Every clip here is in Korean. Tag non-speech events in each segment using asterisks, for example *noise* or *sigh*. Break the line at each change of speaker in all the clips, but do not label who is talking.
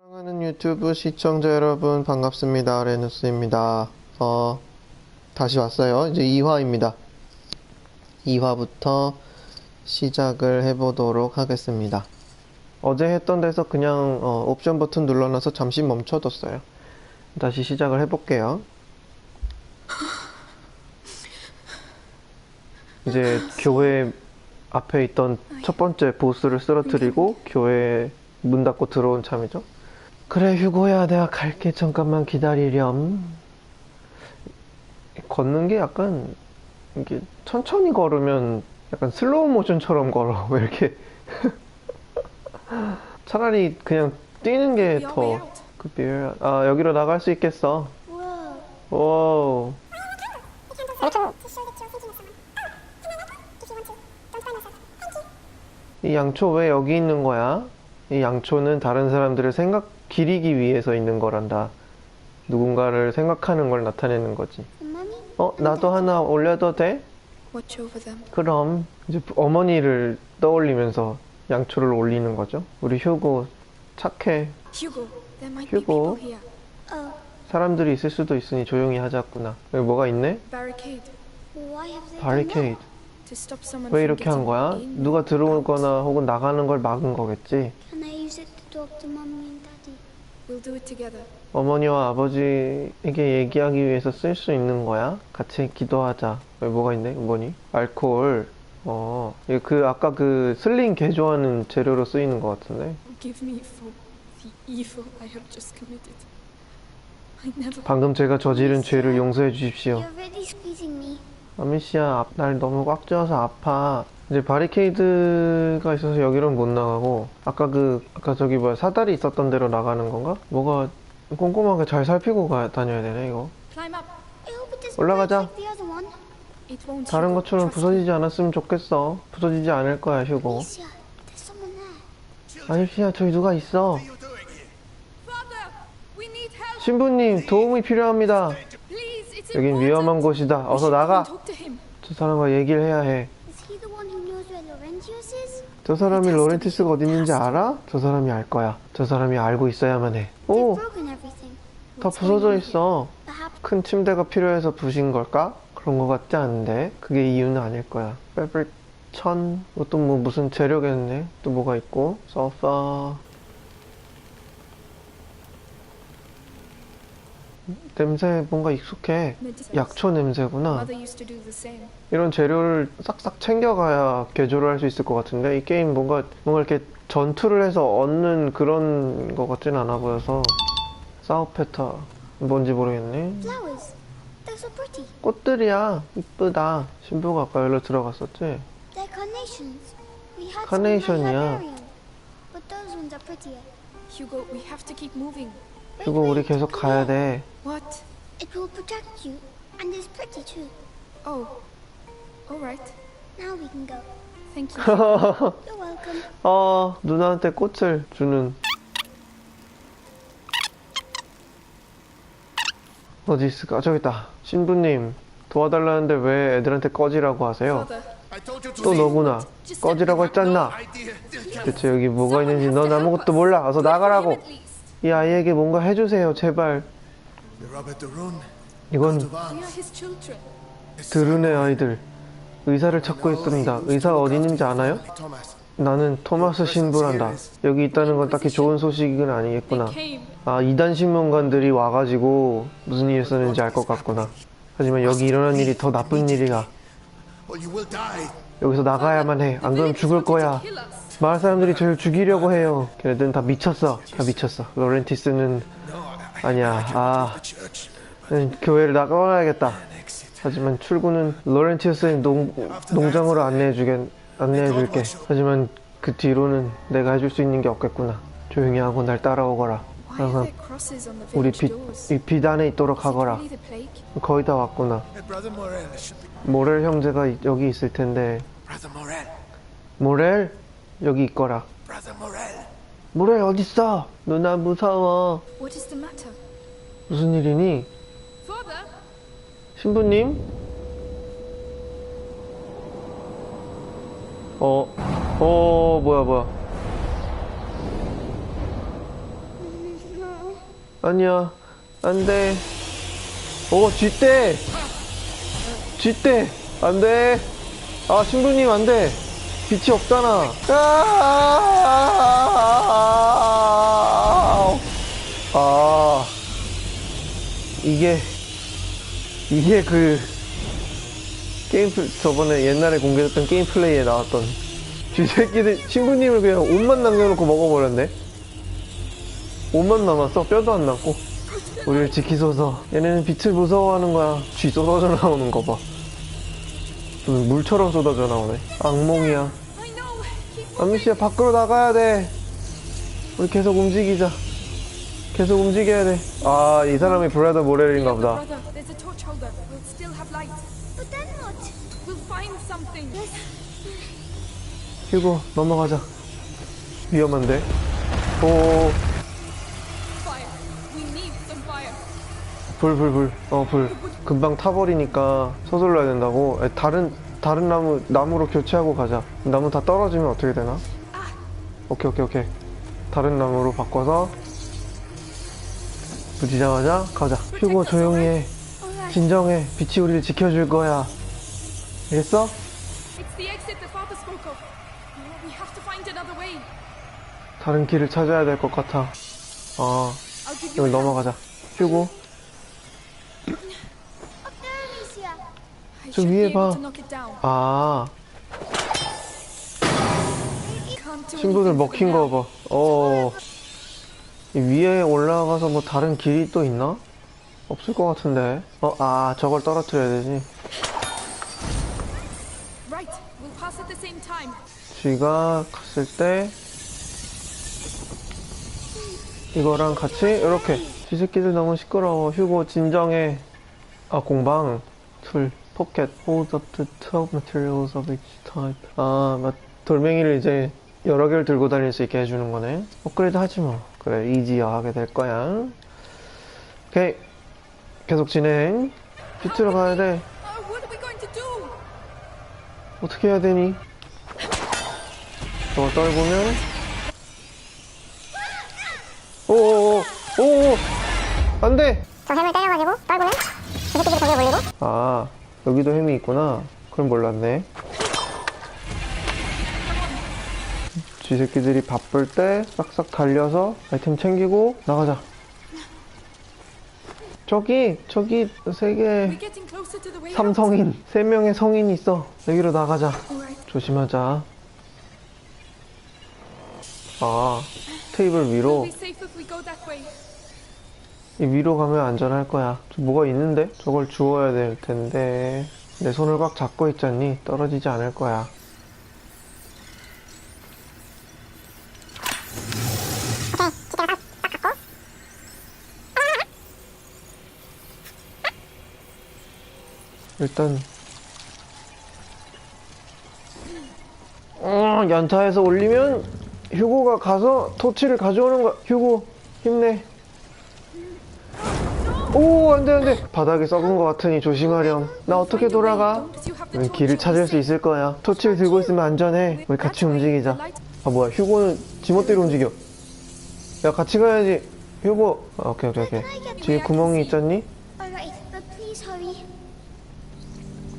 사랑하는 유튜브 시청자 여러분 반갑습니다. 레누스입니다. 어, 다시 왔어요. 이제 2화입니다. 2화부터 시작을 해보도록 하겠습니다. 어제 했던 데서 그냥 어, 옵션 버튼 눌러놔서 잠시 멈춰뒀어요. 다시 시작을 해볼게요. 이제 교회 앞에 있던 첫 번째 보스를 쓰러뜨리고 교회 문 닫고 들어온 참이죠. 그래 휴고야 내가 갈게 잠깐만 기다리렴. 걷는 게 약간 이게 천천히 걸으면 약간 슬로우 모션처럼 걸어 *laughs* 왜 이렇게 *laughs* 차라리 그냥 뛰는 게더
out.
그 비율 아 여기로 나갈 수 있겠어.
Whoa.
오이 양초 왜 여기 있는 거야? 이 양초는 다른 사람들을 생각 기리기 위해서 있는 거란다. 누군가를 생각하는 걸 나타내는 거지. 어, 나도 하나 올려도 돼? 그럼 이제 어머니를 떠올리면서 양초를 올리는 거죠. 우리 휴고 착해.
Here.
Oh,
사람들이 있을 수도 있으니 조용히 하자꾸나. 여기 뭐가 있네? 바리케이드. 왜 이렇게 한 거야? 누가 들어오거나 혹은 나가는 걸 막은 거겠지.
We'll do it together.
어머니와 아버지에게 얘기하기 위해서 쓸 수 있는 거야? 같이 기도하자. 왜 뭐가 있네? 뭐니? 알코올. 어, 이거 그 아까 그 슬링 개조하는 재료로 쓰이는 것 같은데.
Forgive me for the evil I have just committed. I never.
방금 제가 저지른 죄를 용서해 주십시오.
You're really squeezing me.
아미씨야, 앞- 날 너무 꽉 쥐어서 아파. 이제 바리케이드가 있어서 여기로는 못 나가고, 아까 그, 아까 저기 뭐야, 사다리 있었던 데로 나가는 건가? 뭐가 꼼꼼하게 잘 살피고 가, 다녀야 되네, 이거. 올라가자. 다른. 것처럼. 부서지지 않았으면 좋겠어. 부서지지 않을 거야, 휴고. 아저씨야, 저기 누가 있어. 신부님, 도움이 필요합니다. 여긴. 위험한 곳이다. 어서 나가. 저 사람과 얘기를 해야 해. 저 사람이 로렌티스가 어디 있는지 알아? 저 사람이 알 거야. 저 사람이 알고 있어야만 해. 오. 다 부서져? 있어. 큰 침대가 필요해서 부신 걸까? 그런 거 같지 않은데 그게 이유는 아닐 거야. 패브릭 천 이것도 뭐 무슨 재료겠네. 또 뭐가 있고 소파 냄새 뭔가 익숙해. 약초 냄새구나. 이런 재료를 싹싹 챙겨가야 개조를 할 수 있을 것 같은데 이 게임 뭔가 뭔가 이렇게 전투를 해서 얻는 그런 것 같진 않아 보여서 사우페타 뭔지 모르겠네. 꽃들이야 이쁘다 신부가 아까 여기로 들어갔었지.
Hugo, we have to keep moving.
그리고 우리 계속 가야. 돼
What?
It will protect you. And it's pretty too.
Oh. All right.
Now we can go.
Thank you.
You're welcome.
어 누나한테 꽃을 주는 어디 있을까 저기 있다 신부님 도와달라는데 왜 애들한테 꺼지라고 하세요 또 너구나 꺼지라고 했잖아 대체 여기 뭐가 있는지 넌 아무것도 몰라 어서 나가라고. 이 아이에게 뭔가 해주세요 제발. 이건. 드른의 아이들. 의사를 찾고 있습니다. 의사가 어디 있는지 아나요? 나는 토마스 신부란다. 여기 있다는 건 딱히 좋은 소식은 아니겠구나. 아 이단 신문관들이 와가지고 무슨 일 있었는지 알 것 같구나. 하지만 여기 일어난 일이 더 나쁜 일이야. 여기서 나가야만 해. 안 그럼 죽을 거야. 마을 사람들이 저를 죽이려고 해요. 걔네들은 다 미쳤어. 다 미쳤어. 로렌티스는 아니야. 아 교회를 나가야겠다. 하지만 출구는 로렌티스의 농, 농장으로 안내해주겠 안내해줄게. 하지만 그 뒤로는 내가 해줄 수 있는 게 없겠구나. 조용히 하고 날 따라오거라. 항상 우리 빛? 이빛 안에 있도록 하거라? 거의 다 왔구나. 모렐 형제가 이- 여기 있을 텐데. 모렐 여기 있거라. 모렐 어딨어 누나 무서워? 무슨 일이니? 신부님 어, 어, 뭐야, 뭐야. 아니야. 안 돼. 오, 쥐떼! 쥐떼! 안 돼! 아, 신부님 안 돼! 빛이 없잖아! 아! 아. 이게, 이게 그, 게임, 플- 저번에 옛날에 공개됐던 게임 플레이에 나왔던 쥐새끼들, 신부님을 그냥 옷만 남겨놓고 먹어버렸네? 옷만 남았어? 뼈도 안 남고. 우리를 지키소서. 얘네는 빛을 무서워하는 거야. 쥐 쏟아져 나오는 거 봐. 무슨 물처럼 쏟아져 나오네. 악몽이야. 아미씨야, 밖으로 나가야 돼. 우리 계속 움직이자. 계속 움직여야 돼. 아, 이 사람이 브라더 모렐인가 보다. 휴고, 넘어가자. 위험한데? 오. 불, 불, 불. 어, 불. 금방 타버리니까 서둘러야 된다고. 에, 다른, 다른 나무, 나무로 교체하고 가자. 나무 다 떨어지면 어떻게 되나? 오케이, 오케이, 오케이. 다른 나무로 바꿔서 부지자마자 가자. 휴고, 조용히 해. 진정해. 빛이 우리를 지켜줄 거야. 알겠어? 다른 길을 찾아야 될 것 같아.
you
여기. 넘어가자. 휴고.
Up there, Amicia.
I
저 위에 봐. 아, 친구들 먹힌 거 봐. 어. 이 위에 올라가서 뭐 다른 길이 또 있나? 없을 것 같은데. 어, 아, 저걸 떨어뜨려야 되지. 쥐가 갔을 때 이거랑 같이 이렇게 쥐 새끼들 너무 시끄러워 휴고 진정해 아 공방 툴 포켓 hold up the 12 materials of each type. 아 맞- 돌멩이를 이제 여러 개를 들고 다닐 수 있게 해주는 거네. 업그레이드 하지 뭐 그래 이지어 하게 될 거야. 오케이. 계속 진행. 비트로 가야 돼.
Oh, what are we going to do?
어떻게 해야 되니? 저거 떨구면? 오오오 오오. 안돼!
저 햄을 때려가지고 떨구면? 그 새끼들이 거기에 몰리고.
아 여기도 햄이 있구나 그럼 몰랐네 쥐 새끼들이 바쁠 때 싹싹 달려서 아이템 챙기고 나가자 저기 저기 세개. 삼성인 세 명의 성인이 있어 여기로 나가자. 조심하자. 아, 테이블 위로. 위로 가면 안전할 거야. 저 뭐가 있는데? 저걸 주워야 될 텐데. 내 손을 꽉 잡고 있잖니? 떨어지지 않을 거야. 일단. 어, 연타해서 올리면 휴고가 가서 토치를 가져오는 거야. 휴고, 힘내. 오, 안 돼, 안 돼. 바닥에 썩은 것 같으니 조심하렴. 나 어떻게 돌아가? 우린 길을 찾을 수 있을 거야. 토치를 들고 있으면 안전해. 우리 같이 움직이자. 아, 뭐야. 휴고는 지멋대로 움직여. 야, 같이 가야지. 휴고. 아, 오케이, 오케이, 오케이. 뒤에 구멍이 있잖니?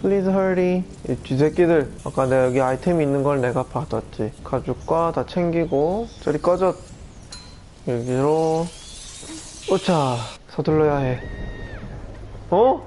Please hurry.
이 쥐새끼들. 아까 내가 여기 아이템 있는 걸 내가 받았지. 가죽과 다 챙기고. 저리 꺼져. 여기로. 오차. 서둘러야 해. 어?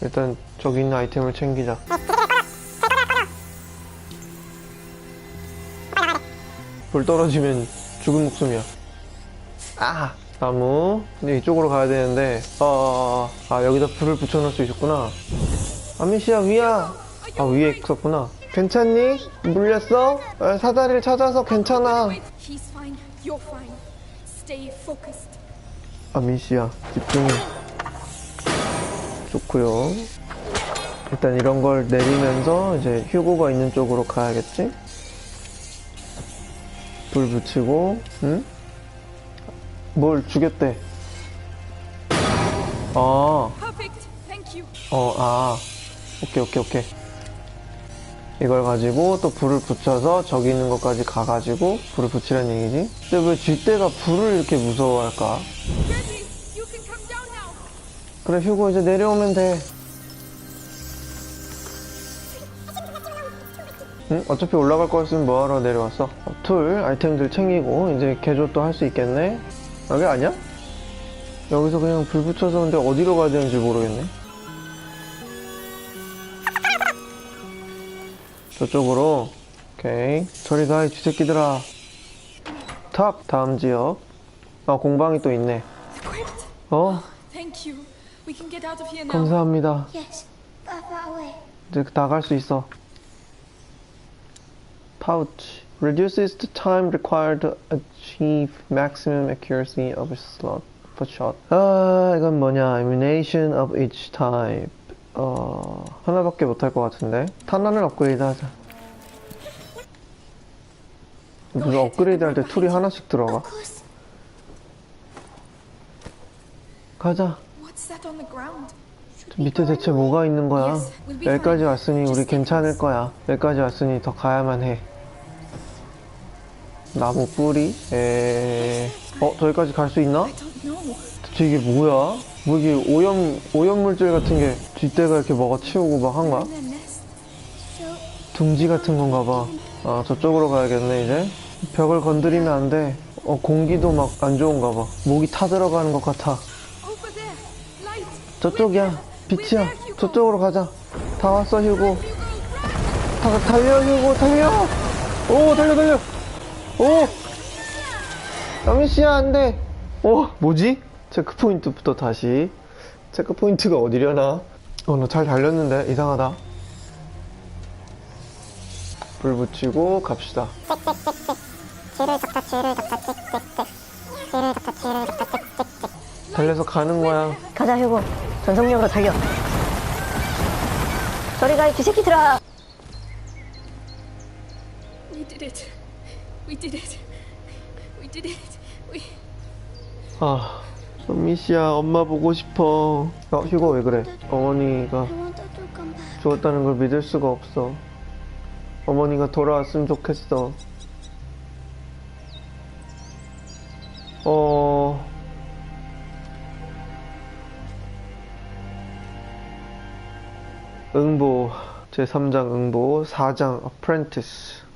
일단 저기 있는 아이템을 챙기자. 불 떨어지면 죽은 목숨이야. 아 나무 근데 이쪽으로 가야 되는데 어, 어, 어. 아 여기다 불을 붙여놓을 수 있었구나 아미시야 위야 아 위에 있었구나 괜찮니? 물렸어? 아, 사다리를 찾아서 괜찮아.
You're fine. Stay focused.
아미시야 집중해 좋고요 일단 이런 걸 내리면서 이제 휴고가 있는 쪽으로 가야겠지? 불 붙이고 응? 뭘 죽였대 아. 어, 아. 오케이, 오케이, 오케이. 이걸 가지고 또 불을 붙여서 저기 있는 것까지 가가지고 불을 붙이라는 얘기지. 근데 왜 쥐떼가 불을 이렇게 무서워할까? 그래 휴고 이제 내려오면 돼. 응? 어차피 올라갈 거였으면 뭐하러 내려왔어? 어, 툴, 아이템들 챙기고 이제 개조도 할 수 있겠네? 여기 아니야? 여기서 그냥 불 붙여서 근데 어디로 가야 되는지 모르겠네. 저쪽으로. 오케이. 저리 가, 이 쥐새끼들아. 탑, 다음 지역. 아, 공방이 또 있네. 어? 감사합니다. 이제 나갈 수 있어. Pouch reduces the time required to achieve maximum accuracy of a slot a shot. 아 이건 뭐냐? Elimination of each type. 어 하나밖에 못할 것 같은데. 탄환을 업그레이드 하자. 무슨 업그레이드 할 때 툴이 하나씩 들어가? 가자. 밑에 대체 뭐가 있는 거야? 여기까지 왔으니 우리 괜찮을 거야. 여기까지 왔으니 더 가야만 해. 나무 뿌리? 에... 어, 저기까지 갈 수 있나? 대체 이게 뭐야? 뭐 이게 오염, 오염 물질 같은 게 쥐떼가 이렇게 먹어 치우고 막한 거야?
In their nest.
So,
둥지 같은 건가 봐. 아, 저쪽으로 가야겠네, 이제. 벽을 건드리면 안 돼. 어, 공기도 막 안 좋은가 봐. 목이 타들어가는 것 같아. 저쪽이야. 빛이야. 저쪽으로 가자. 다 왔어, 휴고. 다, 달려, 휴고, 달려! 오, 달려, 달려! 오! 영희씨야, 안 돼! 오, 뭐지? 체크포인트부터 다시. 체크포인트가 어디려나? 어, 나 잘 달렸는데? 이상하다. 불 붙이고 갑시다. 달려서 가는 거야.
가자 휴고 전속력으로 달려 저리 가이 쥐새끼들아
We did it. We did it. We did it. We.
아, 영희씨야, 엄마 보고 싶어. 어, 휴고 왜 그래? 어머니가. 죽었다는 걸 믿을 수가 없어. 어머니가 돌아왔으면 좋겠어. 어, 응보, 제3장 응보, 4장 apprentice.